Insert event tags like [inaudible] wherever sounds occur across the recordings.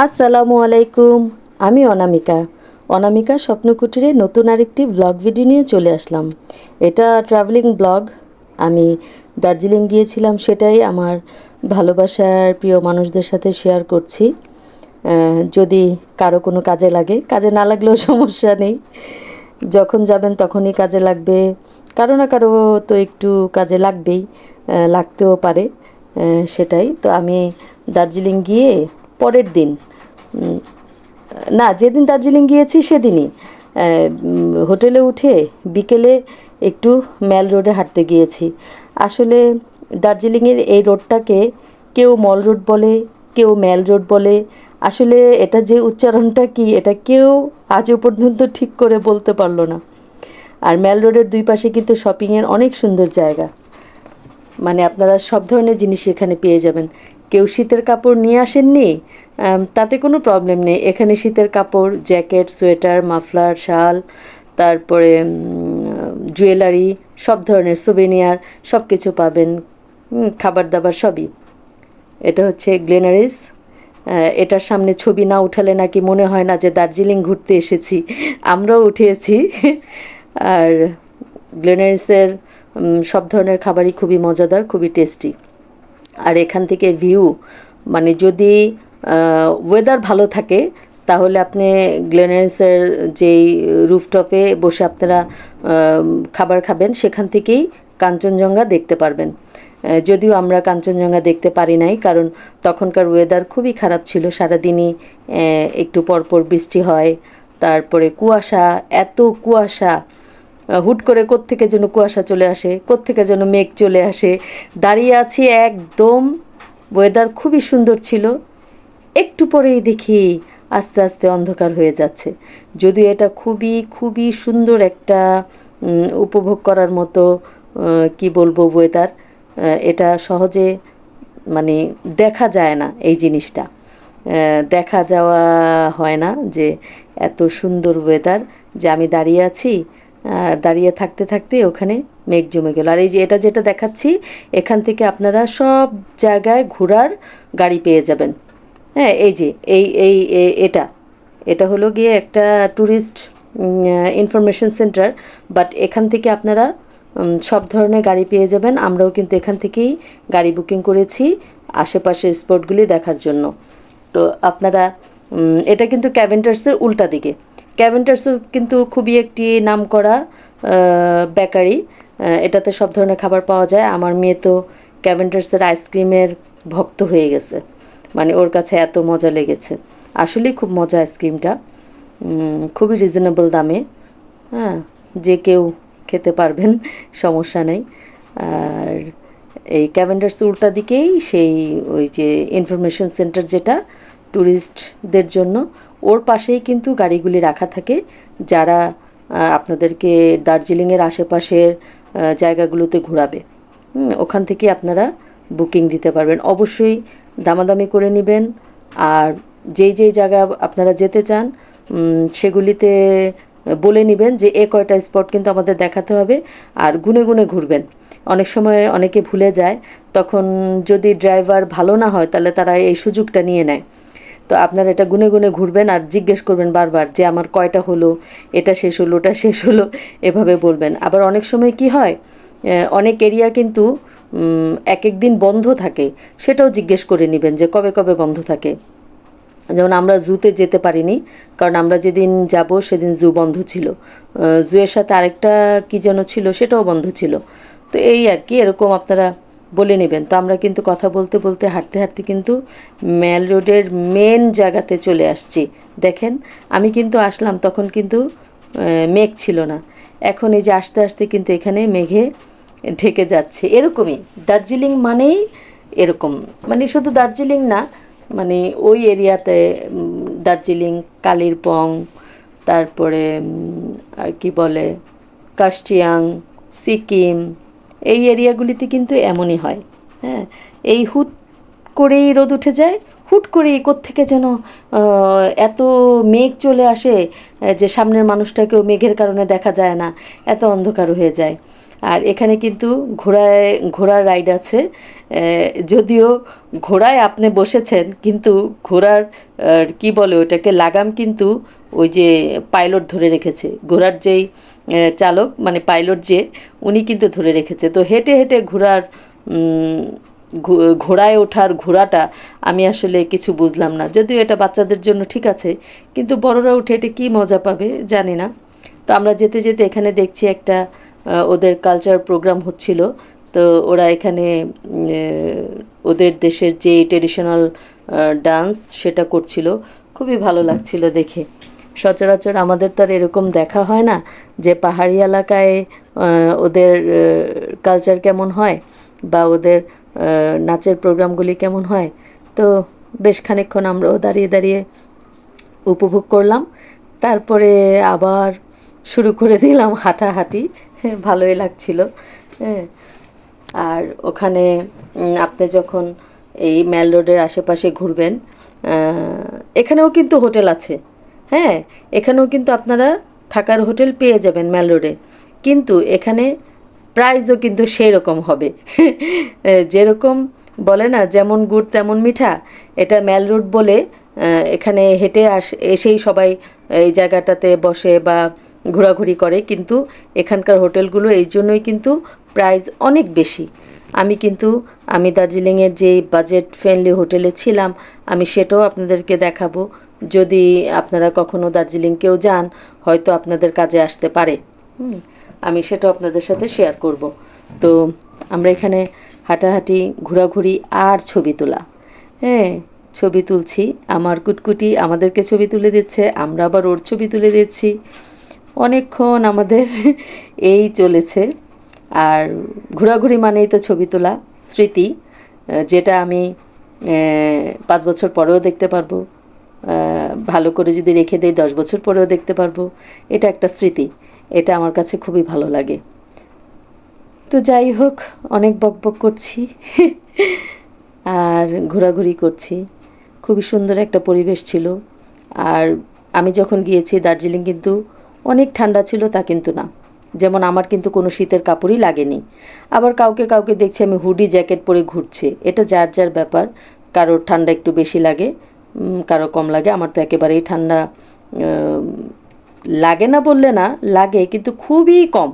আসসালামু আলাইকুম, আমি অনামিকা। অনামিকা স্বপ্নকুটিরে নতুন আরেকটি ব্লগ ভিডিও নিয়ে চলে আসলাম। এটা ট্রাভেলিং ব্লগ আমি দার্জিলিং গিয়েছিলাম সেটাই আমার ভালোবাসার প্রিয় মানুষদের সাথে শেয়ার করছি। যদি কারও কোনো কাজে লাগে, কাজে না লাগলেও সমস্যা নেই। যখন যাবেন তখনই কাজে লাগবে। কারও না কারও তো একটু কাজে লাগবেই লাগতেও পারে সেটাই। তো আমি দার্জিলিং গিয়ে পরের দিন। না, যেদিন দার্জিলিং গিয়েছি সেদিনই। হোটেলে উঠে বিকেলে একটু ম্যাল রোডে হাঁটতে গিয়েছি। আসলে দার্জিলিংয়ের এই রোডটাকে কেউ মল রোড বলে, কেউ ম্যাল রোড বলে। আসলে এটা যে উচ্চারণটা কি, এটা কেউ আজও পর্যন্ত ঠিক করে বলতে পারল না। আর ম্যাল রোডের দুই পাশে কিন্তু শপিংয়ের অনেক সুন্দর জায়গা। মানে আপনারা সব ধরনের জিনিস এখানে পেয়ে যাবেন। কেউ শীতের কাপড় নিয়ে আসেননি? তাতে কোনো প্রবলেম নেই। এখানে শীতের কাপড়, জ্যাকেট, সোয়েটার, মাফলার, শাল, তারপরে জুয়েলারি, সব ধরনের সুবেনিয়ার সব কিছু পাবেন। খাবার দাবার সবই। এটা হচ্ছে গ্লেনারিস এটার সামনে ছবি না উঠালে নাকি মনে হয় না যে দার্জিলিং ঘুরতে এসেছি। আমরাও উঠিয়েছি আর গ্লেনারিসের সব ধরনের খাবারই খুবই মজাদার, খুবই টেস্টি আর এখান থেকে ভিউ মানে যদি ওয়েদার ভালো থাকে, তাহলে আপনি গ্লেনারিসের যেই রুফটপে বসে আপনারা খাবার খাবেন, সেখান থেকেই কাঞ্চনজঙ্ঘা দেখতে পারবেন। যদিও আমরা কাঞ্চনজঙ্ঘা দেখতে পারি নাই, কারণ তখনকার ওয়েদার খুবই খারাপ ছিল। সারাদিনই একটু পরপর বৃষ্টি হয়, তারপরে কুয়াশা, এত কুয়াশা। হুট করে কোত্থেকে যেন কুয়াশা চলে আসে, কোত্থেকে যেন মেঘ চলে আসে। দাঁড়িয়ে আছি একদম ওয়েদার খুবই সুন্দর ছিল। একটু পরেই দেখি আস্তে আস্তে অন্ধকার হয়ে যাচ্ছে। যদিও এটা খুবই খুবই সুন্দর একটা উপভোগ করার মতো কি বলব ওয়েদার এটা সহজে মানে দেখা যায় না এই জিনিসটা। দেখা যাওয়া হয় না যে এত সুন্দর ওয়েদার যে আমি দাঁড়িয়ে আছি দাঁড়িয়ে থাকতে থাকতে ওখানে মেঘ জমে গেল। আর এই যে এটা যেটা দেখাচ্ছি, এখান থেকে আপনারা সব জায়গায় ঘোরার গাড়ি পেয়ে যাবেন। হ্যাঁ এই যে, এই এই এটা। এটা হলো গিয়ে একটা ট্যুরিস্ট ইনফরমেশন সেন্টার বাট এখান থেকে আপনারা সব ধরনের গাড়ি পেয়ে যাবেন। আমরাও কিন্তু এখান থেকেই গাড়ি বুকিং করেছি আশেপাশের স্পটগুলি দেখার জন্য। তো আপনারা এটা কিন্তু ক্যাভেন্টার্সের উল্টা দিকে। ক্যাভেন্টার্সও কিন্তু খুবই একটি নামকরা বেকারি। এটাতে সব ধরনের খাবার পাওয়া যায়। আমার মেয়ে তো ক্যাভেন্টার্সের আইসক্রিমের ভক্ত হয়ে গেছে। মানে ওর কাছে এত মজা লেগেছে। আসলেই খুব মজা আইসক্রিমটা। খুবই রিজনেবল দামে। হ্যাঁ যে কেউ খেতে পারবেন, সমস্যা নেই। আর এই ক্যাভেন্ডার্স উল্টা দিকেই সেই ওই যে ইনফরমেশন সেন্টার যেটা ট্যুরিস্টদের জন্য ওর পাশেই কিন্তু গাড়িগুলি রাখা থাকে, যারা আপনাদেরকে দার্জিলিংয়ের আশেপাশের জায়গাগুলোতে ঘোরাবে। ওখান থেকে আপনারা বুকিং দিতে পারবেন। অবশ্যই দামাদামি করে নেবেন, আর যেই যেই জায়গা আপনারা যেতে চান সেগুলিতে বলে নেবেন যে এ কয়টা স্পট কিন্তু আমাদের দেখাতে হবে, আর গুনে গুনে ঘুরবেন। অনেক সময় অনেকে ভুলে যায়, তখন যদি ড্রাইভার ভালো না হয়, তাহলে তারা এই সুযোগটা নিয়ে নেয়। তো আপনারা এটা গুনে গুনে ঘুরবেন আর জিজ্ঞেস করবেন বারবার যে আমার কয়টা হলো, এটা শেষ হলো, ওটা শেষ হলো, এভাবে বলবেন। আবার অনেক সময় কি হয় অনেক এরিয়া কিন্তু এক এক দিন বন্ধ থাকে, সেটাও জিজ্ঞেস করে নেবেন যে কবে কবে বন্ধ থাকে। যেমন আমরা জুতে যেতে পারিনি, কারণ আমরা যেদিন যাব সেদিন জু বন্ধ ছিল। জুয়ের সাথে আরেকটা কি যেন ছিল, সেটাও বন্ধ ছিল। তো এই আর কি, এরকম আপনারা বলে নেবেন। তো আমরা কিন্তু কথা বলতে বলতে, হাঁটতে হাঁটতে কিন্তু ম্যাল রোডের মেন জায়গাতে চলে আসছি। দেখেন, আমি কিন্তু আসলাম তখন কিন্তু মেঘ ছিল না। এখন এই যে আস্তে আস্তে কিন্তু এখানে মেঘে ঢেকে যাচ্ছে। এরকমই। দার্জিলিং মানেই এরকম। মানে শুধু দার্জিলিং না মানে ওই এরিয়াতে দার্জিলিং, কালিম্পং, তারপরে আর কি বলে কার্শিয়াং সিকিম এই এরিয়াগুলিতে কিন্তু এমনই হয় হ্যাঁ? এই হুট করেই রোদ উঠে যায়, হুট করেই কোত্থেকে যেন এত মেঘ চলে আসে যে সামনের মানুষটাকেও মেঘের কারণে দেখা যায় না, এত অন্ধকার হয়ে যায়। আর এখানে কিন্তু ঘোড়ায়, ঘোড়ার রাইড আছে। যদিও ঘোড়ায় আপনি বসেছেন, কিন্তু ঘোড়ার কি বলে ওটাকে, লাগাম কিন্তু ওই যে পাইলট ধরে রেখেছে। ঘোড়ার যেই চালক মানে পাইলট যে, উনি কিন্তু ধরে রেখেছে। তো হেঁটে হেঁটে ঘোড়ার ঘোড়ায় ওঠার ঘোড়াটা আমি আসলে কিছু বুঝলাম না। যদিও এটা বাচ্চাদের জন্য ঠিক আছে, কিন্তু বড়রা উঠে, এটা কী মজা পাবে জানি না। তো আমরা যেতে যেতে এখানে দেখছি একটা ওদের কালচার প্রোগ্রাম হচ্ছিল। তো ওরা এখানে ওদের দেশের যে ট্রেডিশনাল ডান্স সেটা করছিল। খুবই ভালো লাগছিল দেখে। সচরাচর আমাদের তো আর এরকম দেখা হয় না যে পাহাড়ি এলাকায় ওদের কালচার কেমন হয় বা ওদের নাচের প্রোগ্রামগুলি কেমন হয়। তো বেশ খানিকক্ষণ আমরাও দাঁড়িয়ে দাঁড়িয়ে উপভোগ করলাম। তারপরে আবার শুরু করে দিলাম হাঁটাহাঁটি। [laughs] ভালোই লাগছিল। হ্যাঁ। আর ওখানে আপনি যখন এই ম্যাল রোডের আশেপাশে ঘুরবেন এখানেও কিন্তু হোটেল আছে। হ্যাঁ এখানেও কিন্তু আপনারা থাকার হোটেল পেয়ে যাবেন ম্যাল রোডে। কিন্তু এখানে প্রাইসও কিন্তু সেই রকম হবে। [laughs] যেরকম বলে না, যেমন গুড় তেমন মিঠা, এটা ম্যাল রোড বলে এখানে হেঁটে আস, এসেই সবাই এই জায়গাটাতে বসে বা ঘোরাঘুরি করে, কিন্তু এখানকার হোটেলগুলো এই জন্যই কিন্তু প্রাইস অনেক বেশি। আমি কিন্তু, আমি দার্জিলিংয়ের যেই বাজেট ফ্রেন্ডলি হোটেলে ছিলাম, আমি সেটাও আপনাদেরকে দেখাবো। যদি আপনারা কখনো দার্জিলিংকেও যান, হয়তো আপনাদের কাজে আসতে পারে। আমি সেটাও আপনাদের সাথে শেয়ার করব। তো আমরা এখানে হাঁটাহাঁটি, ঘোরাঘুরি আর ছবি তোলা। হ্যাঁ ছবি তুলছি, আমার কুটকুটি আমাদেরকে ছবি তুলে দিচ্ছে, আমরা আবার ওর ছবি তুলে দিচ্ছি। অনেকক্ষণ আমাদের এই চলেছে। আর ঘোরাঘুরি মানেই তো ছবি তোলা স্মৃতি যেটা আমি পাঁচ বছর পরেও দেখতে পারব। ভালো করে যদি রেখে দেই, দশ বছর পরেও দেখতে পারব। এটা একটা স্মৃতি, এটা আমার কাছে খুবই ভালো লাগে। তো যাই হোক, অনেক বকবক করছি, আর ঘোরাঘুরি করছি। খুবই সুন্দর একটা পরিবেশ ছিল। আর আমি যখন গিয়েছি, দার্জিলিং কিন্তু অনেক ঠান্ডা ছিল তা কিন্তু না। যেমন আমার কিন্তু কোনো শীতের কাপড়ই লাগেনি। আবার কাউকে কাউকে দেখছি আমি হুডি জ্যাকেট পরে ঘুরছে। এটা যার যার ব্যাপার। কারোর ঠান্ডা একটু বেশি লাগে কারও কম লাগে। আমার তো একেবারেই ঠান্ডা লাগে না বললে না, লাগে কিন্তু খুবই কম।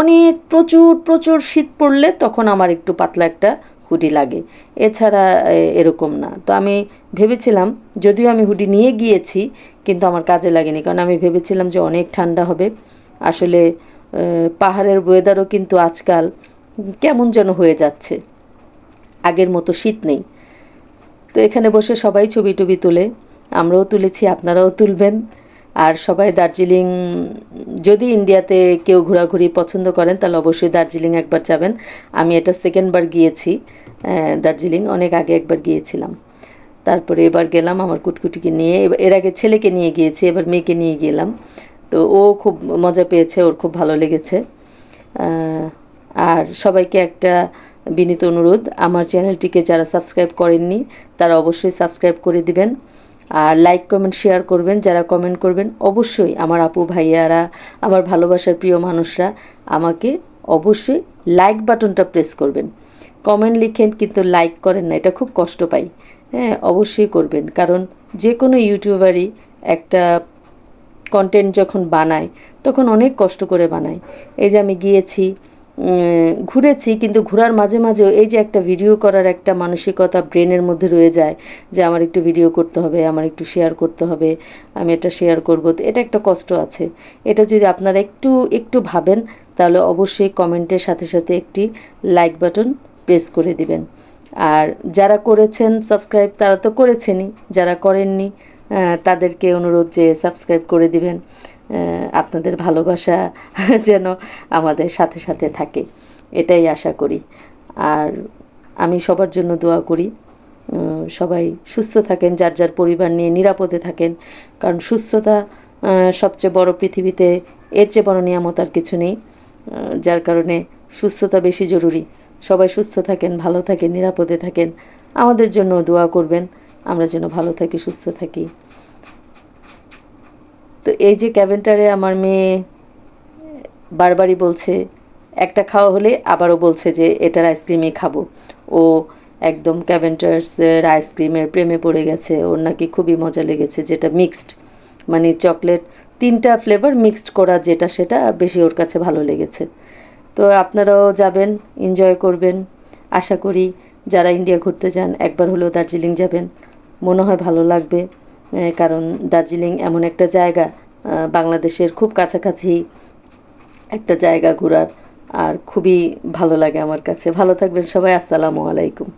অনেক প্রচুর প্রচুর শীত পড়লে তখন আমার একটু পাতলা একটা হুডি লাগে। এছাড়া এরকম না। তো আমি ভেবেছিলাম, যদিও আমি হুডি নিয়ে গিয়েছি, কিন্তু আমার কাজে লাগেনি। কারণ আমি ভেবেছিলাম যে অনেক ঠান্ডা হবে। আসলে পাহাড়ের ওয়েদারও কিন্তু আজকাল কেমন যেন হয়ে যাচ্ছে। আগের মতো শীত নেই। তো এখানে বসে সবাই ছবি টবি তোলে, আমরাও তুলেছি, আপনারাও তুলবেন। আর সবাই দার্জিলিং, যদি ইন্ডিয়াতে কেউ ঘোরাঘুরি পছন্দ করেন, তাহলে অবশ্যই দার্জিলিং একবার যাবেন। আমি এটা সেকেন্ডবার গিয়েছি দার্জিলিং, অনেক আগে একবার গিয়েছিলাম। তারপরে এবার গেলাম আমার কুটকুটিকে নিয়ে এর আগে ছেলেকে নিয়ে গিয়েছি, এবার মেয়েকে নিয়ে গেলাম। তো ও খুব মজা পেয়েছে, ওর খুব ভালো লেগেছে। আর সবাইকে একটা বিনীত অনুরোধ, আমার চ্যানেলটিকে যারা সাবস্ক্রাইব করেননি, তারা অবশ্যই সাবস্ক্রাইব করে দিবেন। আর লাইক কমেন্ট শেয়ার করবেন, যারা কমেন্ট করবেন, অবশ্যই আমার আপু ভাইয়ারা, আমার ভালোবাসার প্রিয় মানুষরা আমাকে অবশ্যই লাইক বাটনটা প্রেস করবেন। কমেন্ট লিখেন কিন্তু লাইক করেন না, এটা খুব কষ্ট পাই। হ্যাঁ অবশ্যই করবেন, কারণ যে কোনো ইউটিউবারই একটা কন্টেন্ট যখন বানায়, তখন অনেক কষ্ট করে বানায়। এই যে আমি গিয়েছি ঘুরেছি, কিন্তু ঘোরার মাঝে মাঝেও এই যে একটা ভিডিও করার একটা মানসিকতা ব্রেনের মধ্যে রয়ে যায়, যে আমার একটু ভিডিও করতে হবে, আমার একটু শেয়ার করতে হবে, আমি এটা শেয়ার করব। তো এটা একটা কষ্ট আছে। এটা যদি আপনারা একটু একটু ভাবেন, তাহলে অবশ্যই কমেন্টের সাথে সাথে একটি লাইক বাটন প্রেস করে দিবেন। আর যারা করেছেন সাবস্ক্রাইব তারা তো করেছেনই, যারা করেননি তাদেরকে অনুরোধ যে সাবস্ক্রাইব করে দিবেন আপনাদের ভালোবাসা [laughs] যেন আমাদের সাথে সাথে থাকে, এটাই আশা করি। আর আমি সবার জন্য দোয়া করি সবাই সুস্থ থাকেন, যার যার পরিবার নিয়ে নিরাপদে থাকেন, কারণ সুস্থতা সবচেয়ে বড় পৃথিবীতে এর চেয়ে বড় নিয়ামত আর কিছু নেই যার কারণে সুস্থতা বেশি জরুরি। সবাই সুস্থ থাকেন, ভালো থাকেন, নিরাপদে থাকেন, আমাদের জন্য দোয়া করবেন। আমরা যেন ভালো থাকি, সুস্থ থাকি। তো এই যে ক্যাভেন্টারে আমার মেয়ে বারবারই বলছে, একটা খাওয়া হলে আবারও বলছে যে, এটার আইসক্রিমই খাব। ও একদম ক্যাভেন্টার্সের আইসক্রিমের প্রেমে পড়ে গেছে। ওর নাকি খুবই মজা লেগেছে যেটা মিক্সড। মানে চকলেট, তিনটা ফ্লেভার মিক্সড করা যেটা সেটা বেশি ওর কাছে ভালো লেগেছে। তো আপনারাও যাবেন, এনজয় করবেন। আশা করি যারা ইন্ডিয়া ঘুরতে যান, একবার হলেও দার্জিলিং যাবেন। মনে হয় ভালো লাগবে কারণ দার্জিলিং এমন একটা জায়গা বাংলাদেশের খুব কাছাকাছি একটা জায়গা ঘোরার, আর খুবই ভালো লাগে আমার কাছে। ভালো থাকবেন সবাই, আসসালামু আলাইকুম।